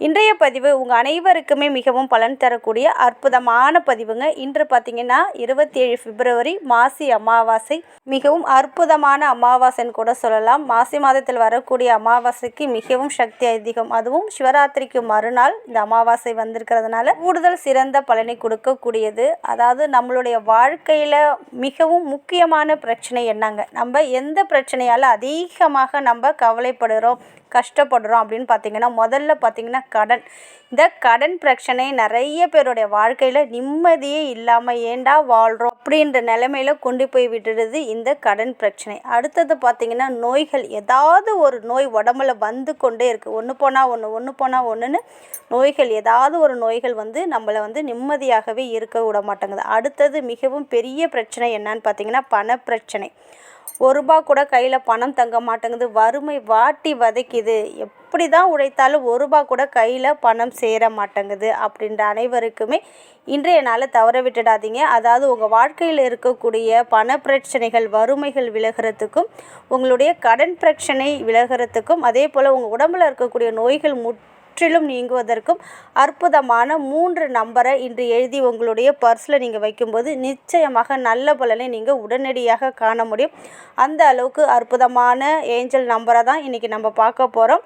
இன்றைய பதிவு உங்கள் அனைவருக்குமே மிகவும் பலன் தரக்கூடிய அற்புதமான பதிவுங்க. இன்று பார்த்தீங்கன்னா இருபத்தி ஏழு பிப்ரவரி மாசி அமாவாசை. மிகவும் அற்புதமான அமாவாசைன்னு கூட சொல்லலாம். மாசி மாதத்தில் வரக்கூடிய அமாவாசைக்கு மிகவும் சக்தி அதிகம். அதுவும் சிவராத்திரிக்கு மறுநாள் இந்த அமாவாசை வந்திருக்கிறதுனால கூடுதல் சிறந்த பலனை கொடுக்கக்கூடியது. அதாவது நம்மளுடைய வாழ்க்கையில் மிகவும் முக்கியமான பிரச்சனை என்னங்க? நம்ம எந்த பிரச்சனையால் அதிகமாக நம்ம கவலைப்படுகிறோம் கஷ்டப்படுறோம் அப்படின்னு பார்த்தீங்கன்னா முதல்ல பார்த்தீங்கன்னா கடன். இந்த கடன் பிரச்சனை நிறைய பேருடைய வாழ்க்கையில் நிம்மதியே இல்லாமல் ஏண்டா வாழ்கிறோம் அப்படின்ற நிலைமையில் கொண்டு போய் விட்டுடுது இந்த கடன் பிரச்சனை. அடுத்தது பார்த்தீங்கன்னா நோய்கள் ஏதாவது ஒரு நோய் உடம்புல வந்து கொண்டே இருக்குது ஒன்று போனால் ஒன்று ஒன்று போனால் ஒன்றுன்னு நோய்கள் ஏதாவது ஒரு நோய்கள் வந்து நம்மளை வந்து நிம்மதியாகவே இருக்க விட மாட்டேங்குது. அடுத்தது மிகவும் பெரிய பிரச்சனை என்னன்னு பார்த்தீங்கன்னா பண பிரச்சனை. ஒரு ரூபா கூட கையில் பணம் தங்க மாட்டேங்குது. வறுமை வாட்டி வதைக்குது. எப்படி தான் உழைத்தாலும் ஒரு ரூபா கூட கையில் பணம் சேர மாட்டேங்குது அப்படின்ற அனைவருக்குமே இன்றைய நாளை தவற விட்டுடாதீங்க. அதாவது உங்கள் வாழ்க்கையில் இருக்கக்கூடிய பண பிரச்சனைகள் வறுமைகள் விலகிறதுக்கும் உங்களுடைய கடன் பிரச்சனை விலகிறதுக்கும் அதே போல் உங்கள் உடம்பில் இருக்கக்கூடிய நோய்கள் முட் முற்றிலும் நீங்குவதற்கும் அற்புதமான மூன்று நம்பரை இன்று எழுதி உங்களுடைய பர்ஸில் நீங்கள் வைக்கும்போது நிச்சயமாக நல்ல பலனை நீங்கள் உடனடியாக காண முடியும். அந்த அளவுக்கு அற்புதமான ஏஞ்சல் நம்பரை தான் இன்றைக்கி நம்ம பார்க்க போகிறோம்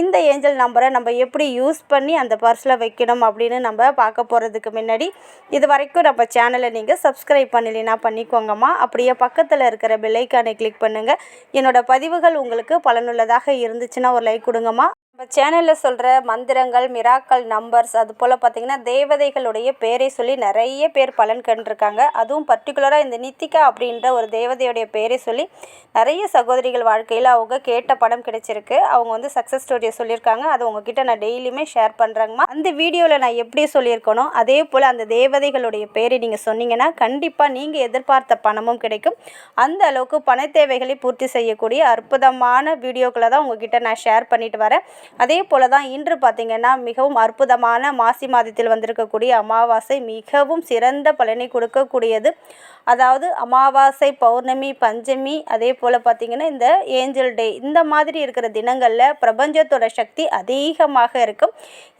இந்த ஏஞ்சல் நம்பரை நம்ம எப்படி யூஸ் பண்ணி அந்த பர்ஸில் வைக்கணும் அப்படின்னு நம்ம பார்க்க போகிறதுக்கு முன்னாடி இது வரைக்கும் நம்ம சேனலை நீங்கள் சப்ஸ்கிரைப் பண்ணலைன்னா பண்ணிக்கோங்கம்மா. அப்படியே பக்கத்தில் இருக்கிற பெல்லைக்கானை கிளிக் பண்ணுங்கள் என்னோடய பதிவுகள் உங்களுக்கு பலனுள்ளதாக இருந்துச்சுன்னா ஒரு லைக் கொடுங்கம்மா. நம்ம சேனலில் சொல்கிற மந்திரங்கள் மிராக்கள் நம்பர்ஸ் அது போல் பார்த்திங்கன்னா தேவதைகளுடைய பேரை சொல்லி நிறைய பேர் பலன் கண்டிருக்காங்க. அதுவும் பர்டிகுலராக இந்த நித்திகா அப்படின்ற ஒரு தேவதையுடைய பேரை சொல்லி நிறைய சகோதரிகள் வாழ்க்கையில் அவங்க கேட்ட படம் கிடைச்சிருக்கு. அவங்க வந்து சக்ஸஸ் ஸ்டோரியை சொல்லியிருக்காங்க. அது உங்ககிட்ட நான் டெய்லியுமே ஷேர் பண்ணுறேங்கம்மா அந்த வீடியோவில் நான் எப்படி சொல்லியிருக்கணும் அதே போல் அந்த தேவதைகளுடைய பேரை நீங்கள் சொன்னீங்கன்னா கண்டிப்பாக நீங்கள் எதிர்பார்த்த பணமும் கிடைக்கும். அந்த அளவுக்கு பண தேவைகளை பூர்த்தி செய்யக்கூடிய அற்புதமான வீடியோக்களை தான் உங்ககிட்ட நான் ஷேர் பண்ணிட்டு வரேன். அதே போல் தான் இன்று பார்த்திங்கன்னா மிகவும் அற்புதமான மாசி மாதத்தில் வந்திருக்கக்கூடிய அமாவாசை மிகவும் சிறந்த பலனை கொடுக்கக்கூடியது. அதாவது அமாவாசை பௌர்ணமி பஞ்சமி அதே போல் பார்த்திங்கன்னா இந்த ஏஞ்சல் டே இந்த மாதிரி இருக்கிற தினங்களில் பிரபஞ்சத்தோட சக்தி அதிகமாக இருக்கும்.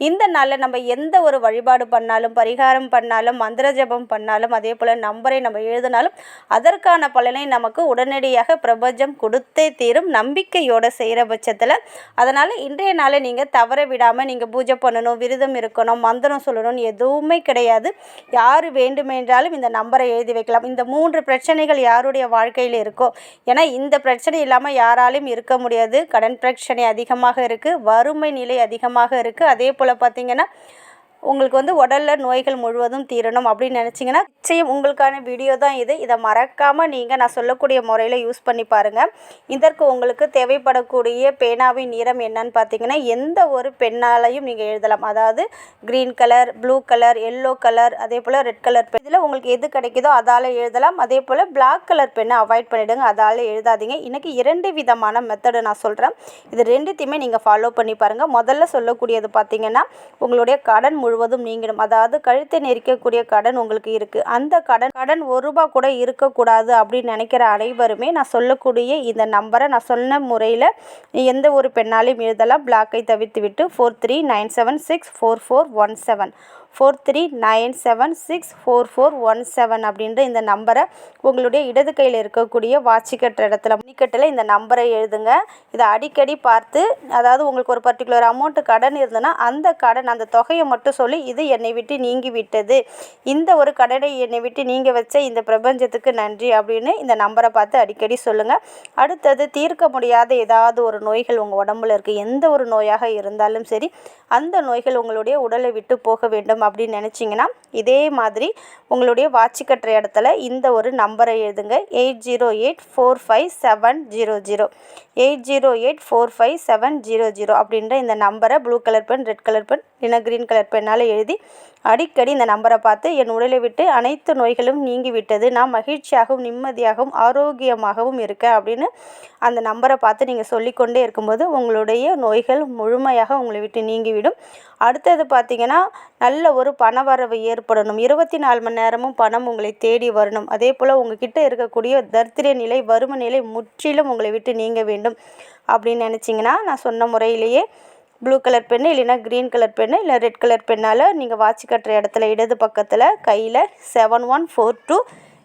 இந்த நாளில் நம்ம எந்த ஒரு வழிபாடு பண்ணாலும் பரிகாரம் பண்ணாலும் மந்திர ஜபம் பண்ணாலும் அதே போல் நம்பரை நம்ம எழுதினாலும் அதற்கான பலனை நமக்கு உடனடியாக பிரபஞ்சம் கொடுத்தே தீரும். நம்பிக்கையோடு செய்கிற பட்சத்தில். அதனால் இன்றைய நாளை நீங்கள் தவற விடாமல் நீங்கள் பூஜை பண்ணணும் விரதம் இருக்கணும் மந்திரம் சொல்லணும்னு எதுவுமே கிடையாது. யார் வேண்டுமென்றாலும் இந்த நம்பரை எழுதி வைக்கலாம். இந்த மூன்று பிரச்சனைகள் யாருடைய வாழ்க்கையில் இருக்கோ ஏன்னா இந்த பிரச்சனை இல்லாமல் யாராலையும் இருக்க முடியாது. கடன் பிரச்சனை அதிகமாக இருக்குது வறுமை நிலை அதிகமாக இருக்குது அதே போல் பார்த்திங்கன்னா உங்களுக்கு வந்து உடலில் நோய்கள் முழுவதும் தீரணும் அப்படின்னு நினச்சிங்கன்னா நிச்சயம் உங்களுக்கான வீடியோ தான் இது. இதை மறக்காமல் நீங்கள் நான் சொல்லக்கூடிய முறையில் யூஸ் பண்ணி பாருங்கள் இதற்கு உங்களுக்கு தேவைப்படக்கூடிய பேனாவின் நிறம் என்னன்னு பார்த்தீங்கன்னா எந்த ஒரு பெண்ணாலையும் நீங்கள் எழுதலாம். அதாவது green colour blue colour yellow colour அதே போல் ரெட் கலர் பென் இதில் உங்களுக்கு எது கிடைக்குதோ அதால் எழுதலாம். அதே போல் பிளாக் கலர் பெண்ணை அவாய்ட் பண்ணிவிடுங்க அதால் எழுதாதீங்க. இன்றைக்கி இரண்டு விதமான மெத்தடு நான் சொல்கிறேன் இது ரெண்டுத்தையுமே நீங்கள் ஃபாலோ பண்ணி பாருங்கள் முதல்ல சொல்லக்கூடியது பார்த்தீங்கன்னா உங்களுடைய கடன் முழுவதும் நீங்கிடும். அதாவது கழுத்தை நெரிக்கக்கூடிய கடன் உங்களுக்கு இருக்குது அந்த கடன் கடன் ஒரு ரூபா கூட இருக்கக்கூடாது அப்படின்னு நினைக்கிற அனைவருமே நான் சொல்லக்கூடிய இந்த நம்பரை நான் சொன்ன முறையில் எந்த ஒரு பெண்ணாலையும் எழுதலாம். பிளாக்கை தவிர்த்து விட்டு four three nine seven six four four one seven four three nine seven six four four one seven அப்படின்ற இந்த நம்பரை உங்களுடைய இடது கையில் இருக்கக்கூடிய வாட்சி கட்டுற இடத்துல மணிக்கட்டில் இந்த நம்பரை எழுதுங்க. இதை அடிக்கடி பார்த்து அதாவது உங்களுக்கு ஒரு பர்டிகுலர் அமௌண்ட்டு கடன் இருந்ததுன்னா அந்த கடன் அந்த தொகையை மட்டும் சொல்லி இது என்னை விட்டு நீங்கி விட்டது இந்த ஒரு கடனை என்னை விட்டு நீங்கள் வச்ச இந்த பிரபஞ்சத்துக்கு நன்றி அப்படின்னு இந்த நம்பரை பார்த்து அடிக்கடி சொல்லுங்கள் அடுத்தது தீர்க்க முடியாத ஏதாவது ஒரு நோய்கள் உங்கள் உடம்புல இருக்குது எந்த ஒரு நோயாக இருந்தாலும் சரி அந்த நோய்கள் உங்களுடைய உடலை விட்டு போக வேண்டும் அப்படின்னு நினச்சிங்கன்னா இதே மாதிரி உங்களுடைய வாட்சி கட்டுற இடத்துல இந்த ஒரு நம்பரை எழுதுங்க. Eight zero eight four five seven zero zero. Eight zero eight four five seven zero zero அப்படின்ற இந்த நம்பரை blue colour pen red colour pen இல்லைன்னா க்ரீன் கலர் என்னால் எழுதி அடிக்கடி இந்த நம்பரை பார்த்து என் உடலை விட்டு அனைத்து நோய்களும் நீங்கிவிட்டது. நான் மகிழ்ச்சியாகவும் நிம்மதியாகவும் ஆரோக்கியமாகவும் இருக்கேன் அப்படின்னு அந்த நம்பரை பார்த்து நீங்கள் சொல்லிக்கொண்டே இருக்கும்போது உங்களுடைய நோய்கள் முழுமையாக உங்களை விட்டு நீங்கிவிடும். அடுத்தது பார்த்தீங்கன்னா நல்ல ஒரு பணவரவு ஏற்படணும். இருபத்தி நாலு மணி நேரமும் பணம் உங்களை தேடி வரணும். அதே போல் உங்ககிட்ட இருக்கக்கூடிய தரித்திர நிலை வறுமை நிலை முற்றிலும் உங்களை விட்டு நீங்க வேண்டும் அப்படின்னு நினச்சிங்கன்னா நான் சொன்ன முறையிலேயே ப்ளூ கலர் பென்னு இல்லைன்னா க்ரீன் கலர் பென்னு இல்லை ரெட் கலர் பென்னால் நீங்கள் வாட்ச் கட்டுற இடத்துல இடது பக்கத்தில் கையில் seven one four two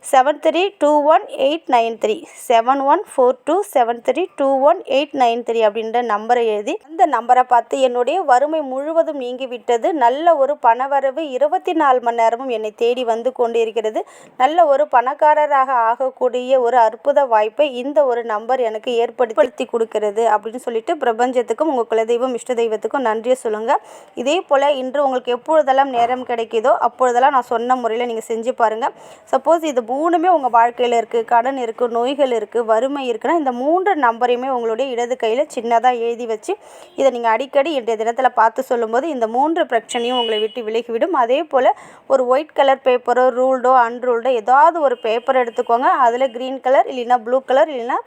seven three two one eight nine three seven one four two seven three two one eight nine three அப்படின்ற நம்பரை எழுதி அந்த நம்பரை பார்த்து என்னுடைய வறுமை முழுவதும் நீங்கிவிட்டது. நல்ல ஒரு பணவரவு இருபத்தி நாலு மணி நேரமும் என்னை தேடி வந்து கொண்டு இருக்கிறது நல்ல ஒரு பணக்காரராக ஆகக்கூடிய ஒரு அற்புத வாய்ப்பை இந்த ஒரு நம்பர் எனக்கு ஏற்படுத்தி கொடுக்கிறது அப்படின்னு சொல்லிட்டு பிரபஞ்சத்துக்கும் உங்கள் குலதெய்வம் இஷ்ட தெய்வத்துக்கும் நன்றியை சொல்லுங்கள் இதே போல் இன்று உங்களுக்கு எப்பொழுதெல்லாம் நேரம் கிடைக்குதோ அப்பொழுதெல்லாம் நான் சொன்ன முறையில் நீங்கள் செஞ்சு பாருங்கள் சப்போஸ் இது மூணுமே உங்கள் வாழ்க்கையில் இருக்குது கடன் இருக்குது நோய்கள் இருக்குது வறுமை இருக்குன்னா இந்த மூன்று நம்பரையுமே உங்களுடைய இடது கையில் சின்னதாக எழுதி வச்சு இதை நீங்கள் அடிக்கடி இன்றைய தினத்தில் பார்த்து சொல்லும்போது இந்த மூன்று பிரச்சனையும் உங்களை விட்டு விலகிவிடும். அதே போல் ஒரு ஒயிட் கலர் பேப்பரோ ரூல்டோ அன்ரூல்டோ ஏதாவது ஒரு பேப்பர் எடுத்துக்கோங்க. அதில் க்ரீன் கலர் இல்லைன்னா ப்ளூ கலர் இல்லைன்னா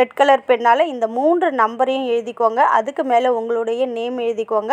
ரெட் கலர் பெண்ணால் இந்த மூன்று நம்பரையும் எழுதிக்கோங்க. அதுக்கு மேலே உங்களுடைய நேம் எழுதிக்கோங்க.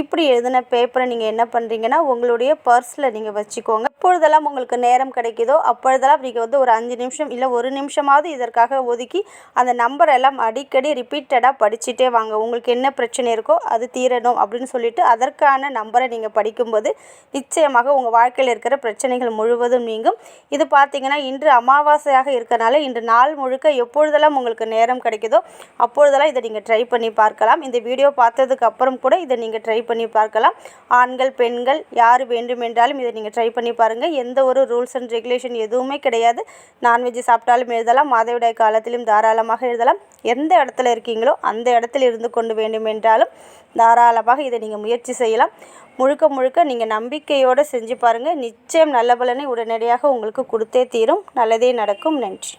இப்படி எழுதின பேப்பரை நீங்கள் என்ன பண்ணுறீங்கன்னா உங்களுடைய பர்ஸில் நீங்கள் வச்சுக்கோங்க. எப்பொழுதெல்லாம் உங்களுக்கு நேரம் கிடைக்குதோ அப்பொழுதெல்லாம் நீங்கள் வந்து ஒரு அஞ்சு நிமிஷம் இல்லை ஒரு நிமிஷமாவது இதற்காக ஒதுக்கி அந்த நம்பர் எல்லாம் அடிக்கடி ரிப்பீட்டடாக படிச்சுட்டே வாங்க. உங்களுக்கு என்ன பிரச்சனை இருக்கோ அது தீரணும் அப்படின்னு சொல்லிட்டு அதற்கான நம்பரை நீங்கள் படிக்கும்போது நிச்சயமாக உங்கள் வாழ்க்கையில் இருக்கிற பிரச்சனைகள் முழுவதும் நீங்கும். இது பார்த்தீங்கன்னா இன்று அமாவாசையாக இருக்கிறனால இன்று நாள் முழுக்க எப்பொழுதெல்லாம் உங்களுக்கு நேரம் கிடைக்குதோ அப்பொழுதெல்லாம் இதை நீங்கள் ட்ரை பண்ணி பார்க்கலாம். இந்த வீடியோ பார்த்ததுக்கு அப்புறம் கூட இதை நீங்கள் ட்ரை பண்ணி பார்க்கலாம். ஆண்கள் பெண்கள் யார் வேண்டுமென்றாலும் இதை நீங்கள் ட்ரை பண்ணி பாருங்கள் எந்த ஒரு ரூல்ஸ் அண்ட் ரெகுலேஷன் எதுவுமே கிடையாது. நான்வெஜ் சாப்பிட்டாலும் எழுதலாம். மாதவிடாய் காலத்திலும் தாராளமாக எழுதலாம். எந்த இடத்துல இருக்கீங்களோ அந்த இடத்துல இருந்து கொண்டு வேண்டுமென்றாலும் தாராளமாக இதை நீங்கள் முயற்சி செய்யலாம். முழுக்க முழுக்க நீங்கள் நம்பிக்கையோடு செஞ்சு பாருங்கள் நிச்சயம் நல்ல பலனை உடனடியாக உங்களுக்கு கொடுத்தே தீரும். நல்லதே நடக்கும். நன்றி.